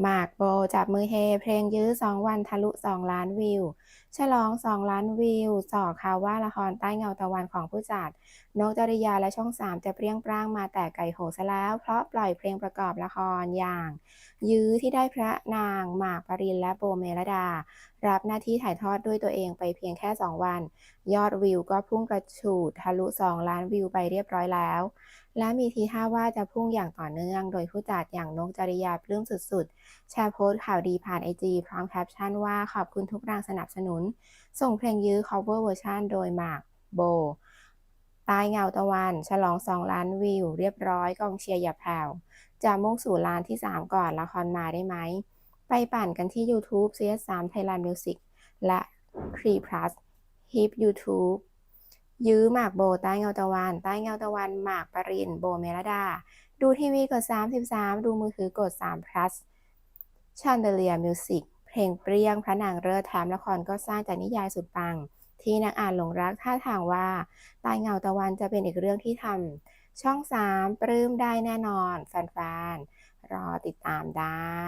หมากโบจับมือเฮเพลงยื้อ 2 วันทะลุ 2 ล้านวิวฉลอง 2 ล้านวิวสอกข่าวว่าละครใต้เงาตะวันของผู้จัด นกจริยาและช่อง 3 จะเปรี้ยงปร้างมาแต่ไก่โหซะแล้ว เพราะปล่อยเพลงประกอบละครอย่าง ยื้อที่ได้พระนาง หมากปรินและโบเมลดา รับหน้าที่ถ่ายทอดด้วยตัวเองไปเพียงแค่ 2 วัน ยอดวิวก็พุ่งกระฉูดทะลุ 2 ล้านวิวไปเรียบร้อยแล้ว และมีทีท่าว่าจะพุ่งอย่างต่อเนื่อง โดยผู้จัดอย่างนกจริยาปลื้มสุดๆ แชร์โพสต์ข่าวดีผ่านไอจีพร้อมแคปชั่นว่าขอบคุณทุกแรงสนับสนุนส่งเพลงยื้อ cover เวอร์ชันโดยหมากโบ ใต้เงาตะวัน ฉลอง 2 ล้านวิว เรียบร้อยกองเชียร์อย่าแผ่ว จะมุ่งสู่ล้านที่ 3 ก่อนละครมาได้ไหม ไปปั่นกันที่ YouTube CS3 Thailand Music และ c r e Plus Hip YouTube ยื้อหมากโบใต้เงาตะวัน ใต้เงาตะวันหมากปรินโบเมลดา ดูทีวีกด 33 ดูมือถือกด3 plus Chandelier Music เพลงเปรี้ยงพระนางเลิศแถมละครก็สร้างจากนิยายสุดปัง ที่นักอ่านหลงรักท่าทางว่าใต้เงาตะวันจะเป็นอีกเรื่องที่ทำช่อง 3 ปลื้มได้แน่นอนแฟนๆรอติดตามได้